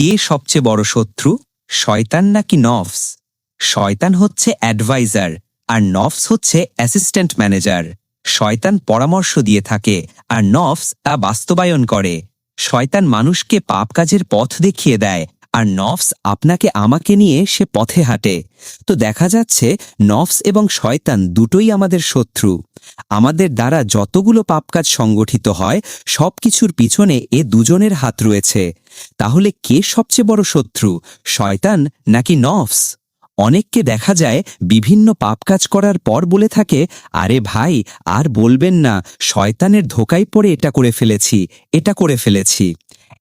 কে সবচেয়ে বড় শত্রু শয়তান নাকি নফস? শয়তান হচ্ছে অ্যাডভাইজার আর নফস হচ্ছে অ্যাসিস্ট্যান্ট ম্যানেজার। শয়তান পরামর্শ দিয়ে থাকে আর নফস তা বাস্তবায়ন করে। শয়তান মানুষকে পাপ কাজের পথ দেখিয়ে দেয় আর নফস আপনাকে আমাকে নিয়ে সে পথে হাঁটে। তো দেখা যাচ্ছে নফস এবং শয়তান দুটোই আমাদের শত্রু। আমাদের দ্বারা যতগুলো পাপ কাজ সংগঠিত হয়, সবকিছুর পিছনে এ দুজনের হাত রয়েছে। তাহলে কে সবচেয়ে বড় শত্রু, শয়তান নাকি নফস? অনেককে দেখা যায় বিভিন্ন পাপ কাজ করার পর বলে থাকে, আরে ভাই, আর বলবেন না, শয়তানের ধোকায় পড়ে এটা করে ফেলেছি, এটা করে ফেলেছি।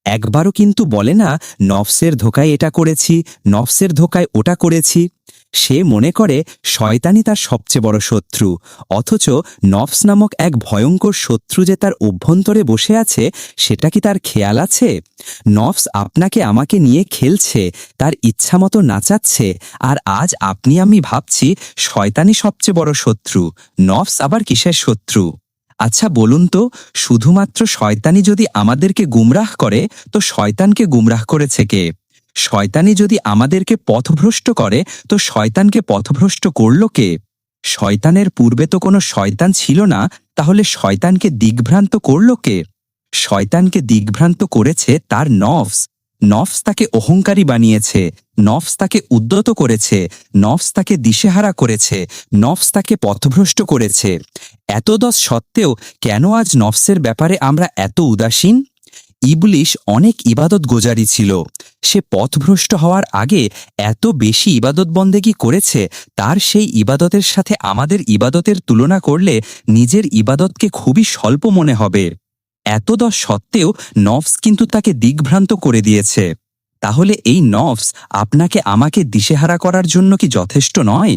একবারও কিন্তু বলে না, নফসের ধোকায় এটা করেছি, নফসের ধোকায় ওটা করেছি। সে মনে করে শয়তানি তার সবচেয়ে বড় শত্রু। অথচ নফস নামক এক ভয়ঙ্কর শত্রু যে তার অভ্যন্তরে বসে আছে, সেটা কি তার খেয়াল আছে? নফস আপনাকে আমাকে নিয়ে খেলছে, তার ইচ্ছামতো নাচাচ্ছে, আর আজ আপনি আমি ভাবছি শয়তানি সবচেয়ে বড় শত্রু, নফস আবার কিসের শত্রু? আচ্ছা বলুন তো, শুধুমাত্র শয়তানি যদি আমাদেরকে গুমরাহ করে, তো শয়তানকে গুমরাহ করেছে কে? শয়তানি যদি আমাদেরকে পথভ্রষ্ট করে, তো শয়তানকে পথভ্রষ্ট করল কে? শয়তানের পূর্বে তো কোনো শয়তান ছিল না, তাহলে শয়তানকে দিগ্ভ্রান্ত করল কে? শয়তানকে দিগ্ভ্রান্ত করেছে তার নফস। নফস তাকে অহংকারী বানিয়েছে, নফস তাকে উদ্যত করেছে, নফস তাকে দিশেহারা করেছে, নফস তাকে পথভ্রষ্ট করেছে। এত দশ সত্ত্বেও কেন আজ নফসের ব্যাপারে আমরা এত উদাসীন? ইবলিশ অনেক ইবাদত গোজারি ছিল। সে পথভ্রষ্ট হওয়ার আগে এত বেশি ইবাদত বন্দেগী করেছে, তার সেই ইবাদতের সাথে আমাদের ইবাদতের তুলনা করলে নিজের ইবাদতকে খুবই স্বল্প মনে হবে। এত দশ সত্ত্বেও নফস কিন্তু তাকে দিগ্ভ্রান্ত করে দিয়েছে। তাহলে এই নফস আপনাকে আমাকে দিশেহারা করার জন্য কি যথেষ্ট নয়?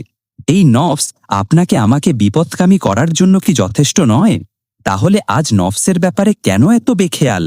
এই নফস আপনাকে আমাকে বিপদকামী করার জন্য কি যথেষ্ট নয়? তাহলে আজ নফসের ব্যাপারে কেন এত বেখেয়াল?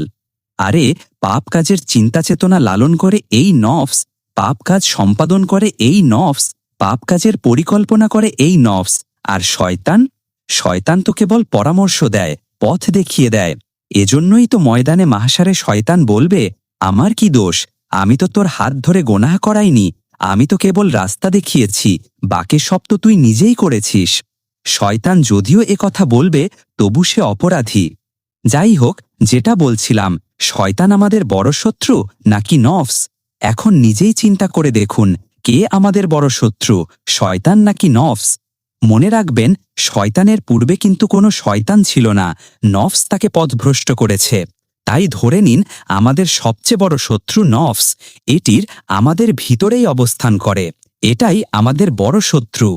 আরে, পাপ কাজের চিন্তা চেতনা লালন করে এই নফস, পাপ কাজ সম্পাদন করে এই নফস, পাপ কাজের পরিকল্পনা করে এই নফস, আর শয়তান? শয়তান তো কেবল পরামর্শ দেয়, পথ দেখিয়ে দেয়। এজন্যই তো ময়দানে মাহাসারে শয়তান বলবে, আমার কি দোষ? আমি তো তোর হাত ধরে গোনাহ করাইনি। আমি তো কেবল রাস্তা দেখিয়েছি, বাকি সব তো তুই নিজেই করেছিস। শয়তান যদিও এ কথা বলবে, তবু সে অপরাধী। যাই হোক, যেটা বলছিলাম, শয়তান আমাদের বড় শত্রু নাকি নফস? এখন নিজেই চিন্তা করে দেখুন, কে আমাদের বড় শত্রু, শয়তান নাকি নফস? মনে রাখবেন, শয়তানের পূর্বে কিন্তু কোনো শয়তান ছিল না, নফস তাকে পথভ্রষ্ট করেছে। তাই ধরে নিন, আমাদের সবচেয়ে বড় শত্রু নফস, এটির আমাদের ভিতরেই অবস্থান করে, এটাই আমাদের বড় শত্রু।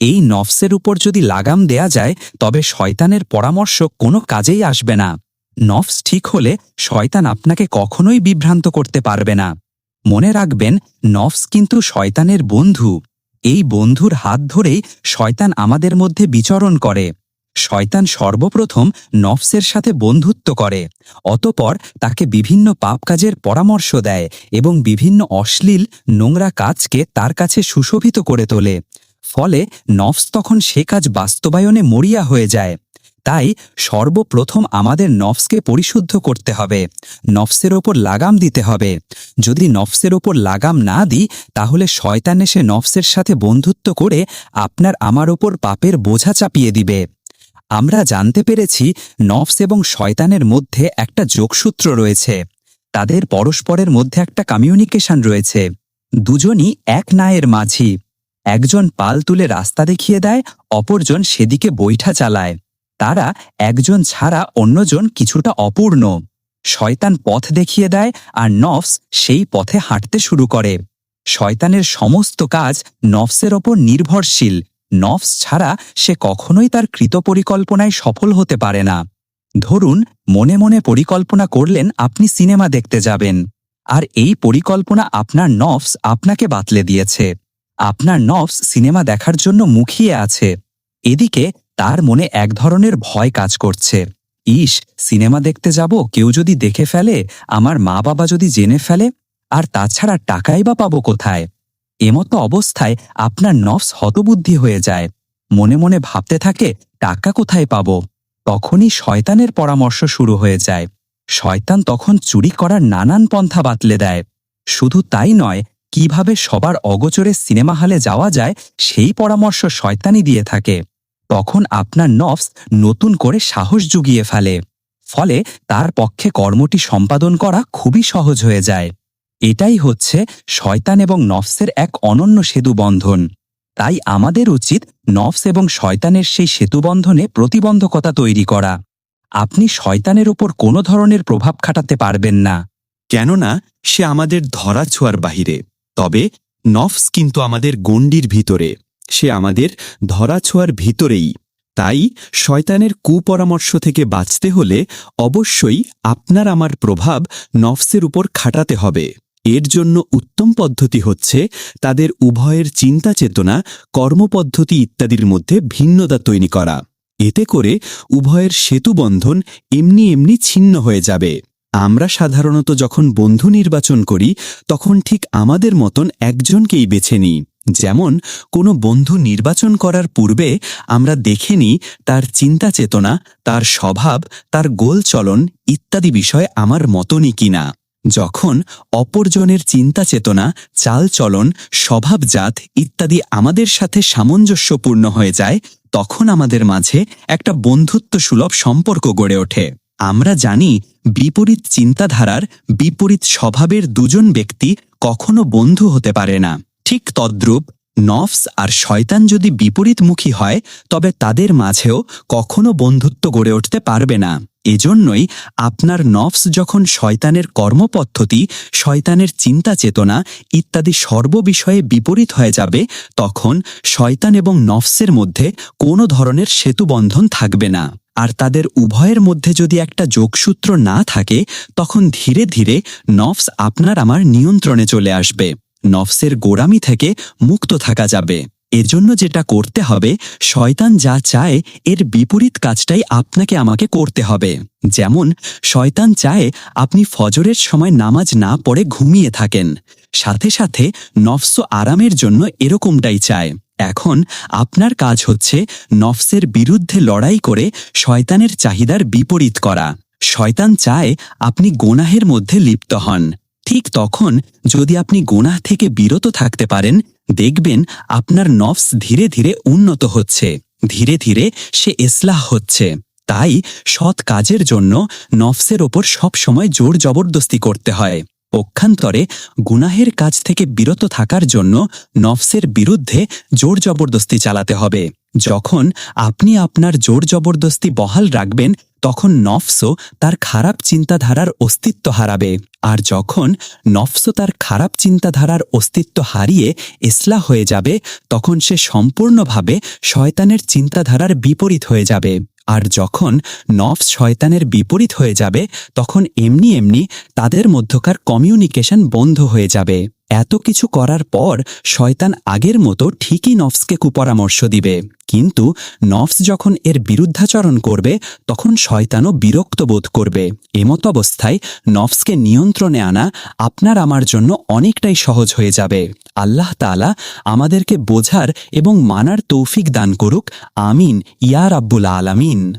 এই নফসের উপর যদি লাগাম দেয়া যায়, তবে শয়তানের পরামর্শ কোনো কাজেই আসবে না। নফস ঠিক হলে শয়তান আপনাকে কখনোই বিভ্রান্ত করতে পারবে না। মনে রাখবেন, নফস কিন্তু শয়তানের বন্ধু। এই বন্ধুর হাত ধরেই শয়তান আমাদের মধ্যে বিচরণ করে। শয়তান সর্বপ্রথম নফসের সাথে বন্ধুত্ব করে, অতপর তাকে বিভিন্ন পাপ কাজের পরামর্শ দেয় এবং বিভিন্ন অশ্লীল, নোংরা কাজকে তার কাছে সুশোভিত করে তোলে। ফলে নফস তখন সে কাজ বাস্তবায়নে মরিয়া হয়ে যায়। তাই সর্বপ্রথম আমাদের নফসকে পরিশুদ্ধ করতে হবে। নফসের ওপর লাগাম দিতে হবে। যদি নফসের ওপর লাগাম না দিই, তাহলে শয়তান এসে নফসের সাথে বন্ধুত্ব করে আপনার আমার ওপর পাপের বোঝা চাপিয়ে দিবে। আমরা জানতে পেরেছি নফস এবং শয়তানের মধ্যে একটা যোগসূত্র রয়েছে। তাদের পরস্পরের মধ্যে একটা কমিউনিকেশন রয়েছে। দুজনই এক নায়ের মাঝি। একজন পাল তুলে রাস্তা দেখিয়ে দেয়, অপরজন সেদিকে বৈঠা চালায়। তারা একজন ছাড়া অন্যজন কিছুটা অপূর্ণ। শয়তান পথ দেখিয়ে দেয় আর নফস সেই পথে হাঁটতে শুরু করে। শয়তানের সমস্ত কাজ নফসের ওপর নির্ভরশীল। নফস ছাড়া সে কখনোই তার কৃত পরিকল্পনায় সফল হতে পারে না। ধরুন, মনে মনে পরিকল্পনা করলেন আপনি সিনেমা দেখতে যাবেন। আর এই পরিকল্পনা আপনার নফস আপনাকে বাতলে দিয়েছে। আপনার নফস সিনেমা দেখার জন্য মুখিয়ে আছে। এদিকে তার মনে এক ধরনের ভয় কাজ করছে। ইস, সিনেমা দেখতে যাব, কেউ যদি দেখে ফেলে, আমার মা বাবা যদি জেনে ফেলে, আর তাছাড়া টাকাই বা পাবো কোথায়? এমতো অবস্থায় আপনার নফস হতবুদ্ধি হয়ে যায়। মনে মনে ভাবতে থাকে, টাকা কোথায় পাব? তখনই শয়তানের পরামর্শ শুরু হয়ে যায়। শয়তান তখন চুরি করার নানান পন্থা বাতলে দেয়। শুধু তাই নয়, কীভাবে সবার অগোচরে সিনেমা হলে যাওয়া যায়, সেই পরামর্শ শয়তানি দিয়ে থাকে। তখন আপনার নফস নতুন করে সাহস জুগিয়ে ফেলে। ফলে তার পক্ষে কর্মটি সম্পাদন করা খুবই সহজ হয়ে যায়। এটাই হচ্ছে শয়তান এবং নফসের এক অনন্য সেতু বন্ধন। তাই আমাদের উচিত নফস এবং শয়তানের সেই সেতুবন্ধনে প্রতিবন্ধকতা তৈরি করা। আপনি শয়তানের ওপর কোনো ধরনের প্রভাব খাটাতে পারবেন না। কেননা, সে আমাদের ধরা ছোঁয়ার বাহিরে, তবে নফস কিন্তু আমাদের গণ্ডির ভিতরে। সে আমাদের ধরা ছোঁয়ার ভিতরেই। তাই শয়তানের কুপরামর্শ থেকে বাঁচতে হলে অবশ্যই আপনার আমার প্রভাব নফসের উপর খাটাতে হবে। এর জন্য উত্তম পদ্ধতি হচ্ছে তাদের উভয়ের চিন্তা চেতনা, কর্মপদ্ধতি ইত্যাদির মধ্যে ভিন্নতা তৈরি করা। এতে করে উভয়ের সেতুবন্ধন এমনি এমনি ছিন্ন হয়ে যাবে। আমরা সাধারণত যখন বন্ধু নির্বাচন করি, তখন ঠিক আমাদের মতন একজনকেই বেছে নিই। যেমন, কোনো বন্ধু নির্বাচন করার পূর্বে আমরা দেখে নিই তার চিন্তা চেতনা, তার স্বভাব, তার গোল চলন ইত্যাদি বিষয় আমার মতনই কিনা। যখন অপরজনের চিন্তা চেতনা, চাল চলন, স্বভাবজাত ইত্যাদি আমাদের সাথে সামঞ্জস্যপূর্ণ হয়ে যায়, তখন আমাদের মাঝে একটা বন্ধুত্ব সুলভ সম্পর্ক গড়ে ওঠে। আমরা জানি বিপরীত চিন্তাধারার বিপরীত স্বভাবের দুজন ব্যক্তি কখনো বন্ধু হতে পারে না। ঠিক তদ্রূপ নফস আর শয়তান যদি বিপরীতমুখী হয়, তবে তাদের মাঝেও কখনো বন্ধুত্ব গড়ে উঠতে পারবে না। এজন্যই আপনার নফস যখন শয়তানের কর্মপদ্ধতি, শয়তানের চিন্তা চেতনা ইত্যাদি সর্ববিষয়ে বিপরীত হয়ে যাবে, তখন শয়তান এবং নফসের মধ্যে কোনো ধরনের সেতুবন্ধন থাকবে না। আর তাদের উভয়ের মধ্যে যদি একটা যোগসূত্র না থাকে, তখন ধীরে ধীরে নফস আপনার আমার নিয়ন্ত্রণে চলে আসবে। নফসের গোড়ামি থেকে মুক্ত থাকা যাবে। এজন্য যেটা করতে হবে, শয়তান যা চায়, এর বিপরীত কাজটাই আপনাকে আমাকে করতে হবে। যেমন, শয়তান চায় আপনি ফজরের সময় নামাজ না পড়ে ঘুমিয়ে থাকেন। সাথে সাথে নফস আরামের জন্য এরকমটাই চায়। এখন আপনার কাজ হচ্ছে নফসের বিরুদ্ধে লড়াই করে শয়তানের চাহিদার বিপরীত করা। শয়তান চায় আপনি গোনাহের মধ্যে লিপ্ত হন। ঠিক তখন যদি আপনি গোনাহ থেকে বিরত থাকতে পারেন, দেখবেন আপনার নফস ধীরে ধীরে উন্নত হচ্ছে, ধীরে ধীরে সে এসলাহ হচ্ছে। তাই সৎ কাজের জন্য নফসের ওপর সবসময় জোর জবরদস্তি করতে হয়। পক্ষান্তরে গুনাহের কাজ থেকে বিরত থাকার জন্য নফসের বিরুদ্ধে জোর জবরদস্তি চালাতে হবে। যখন আপনি আপনার জোর জবরদস্তি বহাল রাখবেন, তখন নফসও তার খারাপ চিন্তাধারার অস্তিত্ব হারাবে। আর যখন নফসও তার খারাপ চিন্তাধারার অস্তিত্ব হারিয়ে ইসলাহ হয়ে যাবে, তখন সে সম্পূর্ণভাবে শয়তানের চিন্তাধারার বিপরীত হয়ে যাবে। আর যখন নফস শয়তানের বিপরীত হয়ে যাবে, তখন এমনি এমনি তাদের মধ্যকার কমিউনিকেশন বন্ধ হয়ে যাবে। এত কিছু করার পর শয়তান আগের মতো ঠিকই নফসকে কুপরামর্শ দিবে। কিন্তু নফস যখন এর বিরুদ্ধাচরণ করবে, তখন শয়তানও বিরক্ত বোধ করবে। এমত অবস্থায় নফসকে নিয়ন্ত্রণে আনা আপনার আমার জন্য অনেকটাই সহজ হয়ে যাবে। আল্লাহ তালা আমাদেরকে বোঝার এবং মানার তৌফিক দান করুক। আমিন। ইয়া রাব্বুল আলামিন।